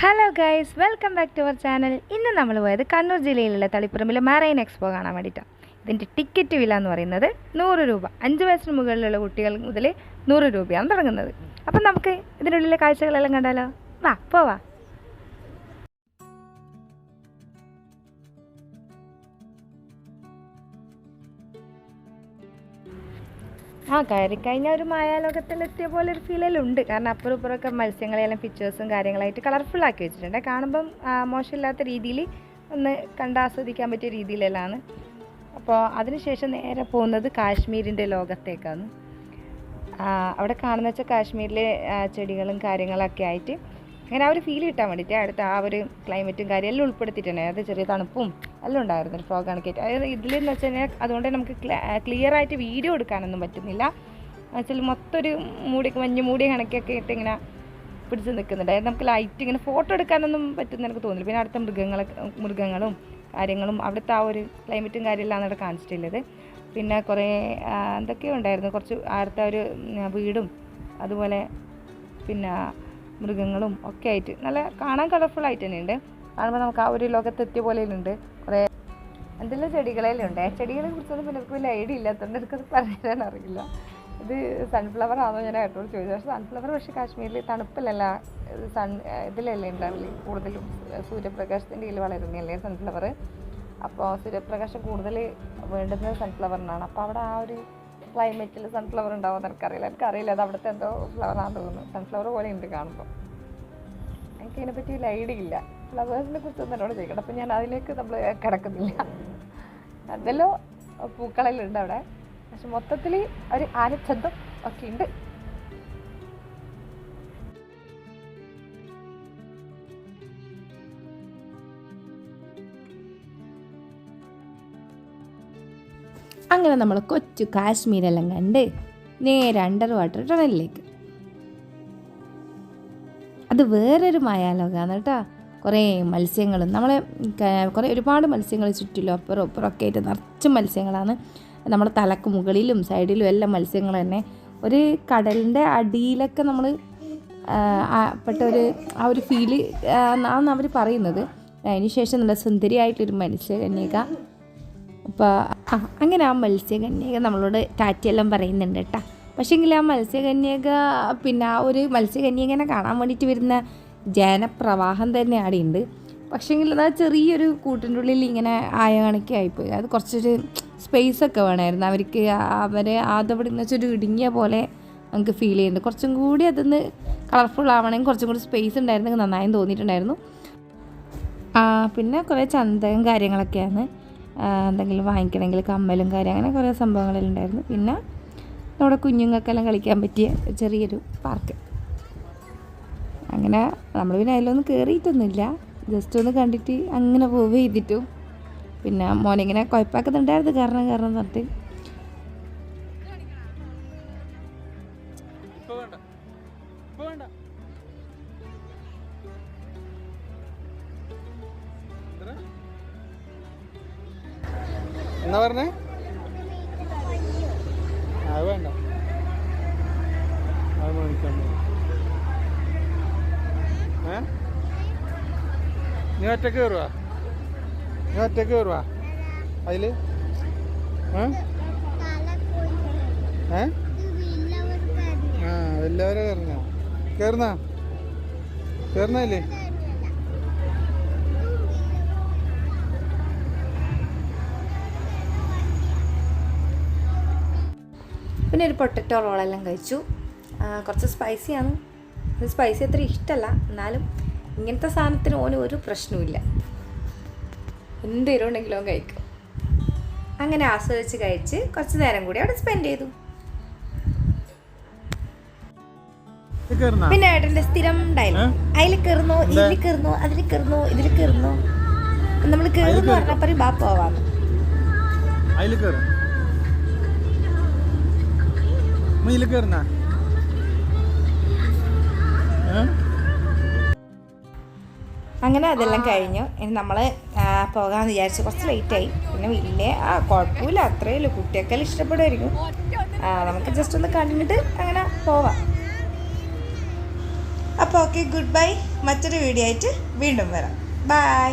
Hello guys welcome back to our channel ഇന്ന് നമ്മൾ പോയത് കണ്ണൂർ ജില്ലയിലുള്ള തളിപ്പുറമ്പിലെ മറൈൻ എക്സ്പോ കാണാൻ വേണ്ടിയിട്ടാണ് ഇതിന്റെ ടിക്കറ്റ് വില എന്ന് പറയുന്നത് നൂറ് രൂപ. അഞ്ച് വയസ്സിന് മുകളിലുള്ള കുട്ടികൾ മുതൽ നൂറ് രൂപയാണ് തുടങ്ങുന്നത്. അപ്പം നമുക്ക് ഇതിനുള്ളിലെ കാഴ്ചകളെല്ലാം കണ്ടാലോ? വാ പോവാ. ആ കയറി കഴിഞ്ഞാൽ ഒരു മായാലോകത്തിലെത്തിയ പോലെ ഒരു ഫീലെല്ലാം ഉണ്ട് കാരണം അപ്പുറം ഇപ്പുറമൊക്കെ മത്സ്യങ്ങളെല്ലാം പിക്ചേഴ്സും കാര്യങ്ങളായിട്ട് കളർഫുൾ ആക്കി വെച്ചിട്ടുണ്ട്. കാണുമ്പം മോശമില്ലാത്ത രീതിയിൽ ഒന്ന് കണ്ടാസ്വദിക്കാൻ പറ്റിയ രീതിയിലെല്ലാം അപ്പോൾ അതിനുശേഷം നേരെ പോകുന്നത് കാശ്മീരിന്റെ ലോകത്തേക്കാണ്. അവിടെ കാണുന്ന വെച്ചാൽ കാശ്മീരിലെ ചെടികളും കാര്യങ്ങളൊക്കെ ആയിട്ട് അങ്ങനെ ആ ഒരു ഫീൽ കിട്ടാൻ വേണ്ടിയിട്ട് അടുത്ത ആ ഒരു ക്ലൈമറ്റും കാര്യം എല്ലാം ഉൾപ്പെടുത്തിയിട്ടുണ്ട് അത് ചെറിയ തണുപ്പും എല്ലാം ഉണ്ടായിരുന്നു ഒരു ഫ്രോഗ് കയറ്റി അതായത് ഇതിലെന്ന് വെച്ച് കഴിഞ്ഞാൽ അതുകൊണ്ട് നമുക്ക് ക്ലിയർ ആയിട്ട് വീഡിയോ എടുക്കാനൊന്നും പറ്റുന്നില്ല. വെച്ചാൽ മൊത്തം ഒരു മൂടി മഞ്ഞ് മൂടിയ കണക്കൊക്കെ ഇട്ട് ഇങ്ങനെ പിടിച്ച് നിൽക്കുന്നുണ്ട്. അതായത് നമുക്ക് ലൈറ്റ് ഇങ്ങനെ ഫോട്ടോ എടുക്കാനൊന്നും പറ്റുന്ന എനിക്ക് തോന്നില്ല പിന്നെ അടുത്ത മൃഗങ്ങളൊക്കെ മൃഗങ്ങളും കാര്യങ്ങളും അവിടുത്തെ ആ ഒരു ക്ലൈമറ്റും കാര്യമെല്ലാം അവിടെ കാണിച്ചിട്ടുള്ളത്. പിന്നെ കുറേ എന്തൊക്കെയോ ഉണ്ടായിരുന്നു. കുറച്ച് അടുത്ത ഒരു വീടും അതുപോലെ പിന്നെ മൃഗങ്ങളും ഒക്കെ ആയിട്ട് നല്ല കാണാൻ കളർഫുൾ ആയിട്ട് തന്നെയുണ്ട്. കാണുമ്പോൾ നമുക്ക് ആ ഒരു ലോകത്തെത്തിയ പോലെയുണ്ട്. കുറേ എന്തെല്ലാം ചെടികളെല്ലാം ഉണ്ട്. ചെടികളെ കുറിച്ചൊന്നും പിന്നെ വലിയ ഐഡിയ ഇല്ലാത്തതുകൊണ്ട് എനിക്കത് പറയാൻ അറിയില്ല. ഇത് സൺഫ്ലവർ ആണോ ഞാൻ ഏട്ടോട് ചോദിച്ചു. പക്ഷേ സൺഫ്ലവർ പക്ഷേ കാശ്മീരിൽ തണുപ്പിലല്ല സൺ ഇതിലല്ലേ ഉണ്ടാവില്ലേ കൂടുതലും? സൂര്യപ്രകാശത്തിന്റെ ഇതിൽ വളരുന്നല്ലേ സൺഫ്ലവർ അപ്പോൾ സൂര്യപ്രകാശം കൂടുതൽ വേണ്ടുന്നത് സൺഫ്ലവറിനാണ് അപ്പോൾ അവിടെ ആ ഒരു ക്ലൈമറ്റിൽ സൺഫ്ലവർ ഉണ്ടാവുമെന്ന് എനിക്കറിയില്ല. എനിക്കറിയില്ല അത് അവിടുത്തെ എന്തോ ഫ്ലവർ ഫ്ലവറാണെന്ന് തോന്നുന്നു. സൺഫ്ലവർ പോലെ ഉണ്ട് കാണുമ്പോൾ എനിക്ക് അതിനെപ്പറ്റി വലിയ ഐഡിയ ഇല്ല. ഫ്ലവേഴ്സിനെ കുറിച്ചൊന്നും എന്നോട് ചോദിക്കണം അപ്പം ഞാൻ അതിലേക്ക് നമ്മൾ കിടക്കുന്നില്ല. എന്തെല്ലോ പൂക്കളെല്ലാം ഉണ്ട് അവിടെ. പക്ഷെ മൊത്തത്തിൽ ഒരു ആനച്ചന്തം ഒക്കെ ഉണ്ട്. അങ്ങനെ നമ്മൾ കൊച്ചു കാശ്മീരെല്ലാം കണ്ട് നേരെ അണ്ടർ വാട്ടർ ടണലിലേക്ക് അത് വേറൊരു മായാലോകാന്ന് കേട്ടോ. കുറേ മത്സ്യങ്ങളും നമ്മളെ കുറേ ഒരുപാട് മത്സ്യങ്ങൾ ചുറ്റിലും അപ്പുറം അപ്പുറം ഒക്കെ ആയിട്ട് നിറച്ച് മത്സ്യങ്ങളാണ്. നമ്മുടെ തലക്ക് മുകളിലും സൈഡിലും എല്ലാം മത്സ്യങ്ങൾ തന്നെ. ഒരു കടലിന്റെ അടിയിലൊക്കെ നമ്മൾ പെട്ട ഒരു ആ ഒരു ഫീൽ ആണെന്ന് അവർ പറയുന്നത്. അതിനുശേഷം നല്ല സുന്ദരിയായിട്ടൊരു മത്സ്യകന്യക അപ്പോൾ ആ അങ്ങനെ ആ മത്സ്യകന്യക നമ്മളോട് ടാറ്റയെല്ലാം പറയുന്നുണ്ട് കേട്ടോ പക്ഷേങ്കിൽ ആ മത്സ്യകന്യക പിന്നെ ആ ഒരു മത്സ്യകന്യകനെ കാണാൻ വേണ്ടിയിട്ട് വരുന്ന ജനപ്രവാഹം തന്നെ അവിടെ ഉണ്ട് പക്ഷേങ്കിൽ അത് ചെറിയൊരു കൂട്ടിന്റെ ഉള്ളിൽ ഇങ്ങനെ ആയ കണക്കായിപ്പോയി അത് കുറച്ചൊരു സ്പേസ് ഒക്കെ വേണമായിരുന്നു അവർക്ക് അവരെ അതവിടെ നിന്ന് വെച്ചൊരു ഇടുങ്ങിയ പോലെ നമുക്ക് ഫീൽ ചെയ്യുന്നുണ്ട്. കുറച്ചും കൂടി അതൊന്ന് കളർഫുൾ ആവണമെങ്കിൽ കുറച്ചും കൂടി സ്പേസ് ഉണ്ടായിരുന്നെങ്കിൽ നന്നായി തോന്നിയിട്ടുണ്ടായിരുന്നു. പിന്നെ കുറേ ചന്തയും കാര്യങ്ങളൊക്കെയാണ്. എന്തെങ്കിലും വാങ്ങിക്കണമെങ്കിൽ കമ്മലും കാര്യം അങ്ങനെ കുറേ സംഭവങ്ങളെല്ലാം ഉണ്ടായിരുന്നു. പിന്നെ നമ്മുടെ കുഞ്ഞുങ്ങൾക്കെല്ലാം കളിക്കാൻ പറ്റിയ ചെറിയൊരു പാർക്ക്. അങ്ങനെ നമ്മൾ പിന്നെ അതിലൊന്നും കയറിയിട്ടൊന്നുമില്ല ജസ്റ്റ് ഒന്ന് കണ്ടിട്ട് അങ്ങനെ പോവുക ചെയ്തിട്ടും. പിന്നെ മോനിങ്ങനെ കുഴപ്പമാക്കുന്നുണ്ടായിരുന്നു. കാരണം കാരണം എന്ന് പറഞ്ഞിട്ട് എന്നാ പറഞ്ഞേ? അത് വേണ്ട. അത് മേടിക്കാൻ ഏ? നീ ഒറ്റയ്ക്ക് കയറുവാ നീ ഒറ്റയ്ക്ക് കയറുവാ അതിൽ? ഏ? ആ എല്ലാവരും കയറുന്ന കയറുന്ന കയറുന്നില്ലേ പിന്നെ ഒരു പൊട്ടറ്റോ റോളെല്ലാം കഴിച്ചു. കുറച്ച് സ്പൈസിയാണ് അത് സ്പൈസി അത്ര ഇഷ്ടമല്ല എന്നാലും ഇങ്ങനത്തെ സാധനത്തിന് ഓന് ഒരു പ്രശ്നവുമില്ല എന്ത് എരിവുണ്ടെങ്കിലും കഴിക്കും. അങ്ങനെ ആസ്വദിച്ച് കഴിച്ച് കുറച്ച് നേരം കൂടി അവിടെ സ്പെൻഡ് ചെയ്തു. പിന്നെ ഏട്ടന്റെ സ്ഥിരം ഡയലോഗ് അതിൽ കയറുന്നു ഇതിൽ കയറുന്നു അതിൽ കയറുന്നു ഇതിൽ കയറുന്നു. നമ്മൾ കയറുന്നു ബാ പോവാന്ന്. അതിൽ കയറും. ഇതിൽ കയറുന്ന? അങ്ങനെ അതെല്ലാം കഴിഞ്ഞു. ഇനി നമ്മൾ പോകാമെന്ന് വിചാരിച്ചു കുറച്ച് ലേറ്റായി പിന്നെ വലിയ കുഴപ്പമില്ല അത്രയേ ഉള്ളൂ. കുട്ടിയൊക്കെ ഇഷ്ടപ്പെടുമായിരിക്കും നമുക്ക് ജസ്റ്റ് ഒന്ന് കണ്ടിട്ട് അങ്ങനെ പോവാം. അപ്പോൾ ഓക്കെ ഗുഡ് ബൈ മറ്റൊരു വീഡിയോ ആയിട്ട് വീണ്ടും വരാം. ബൈ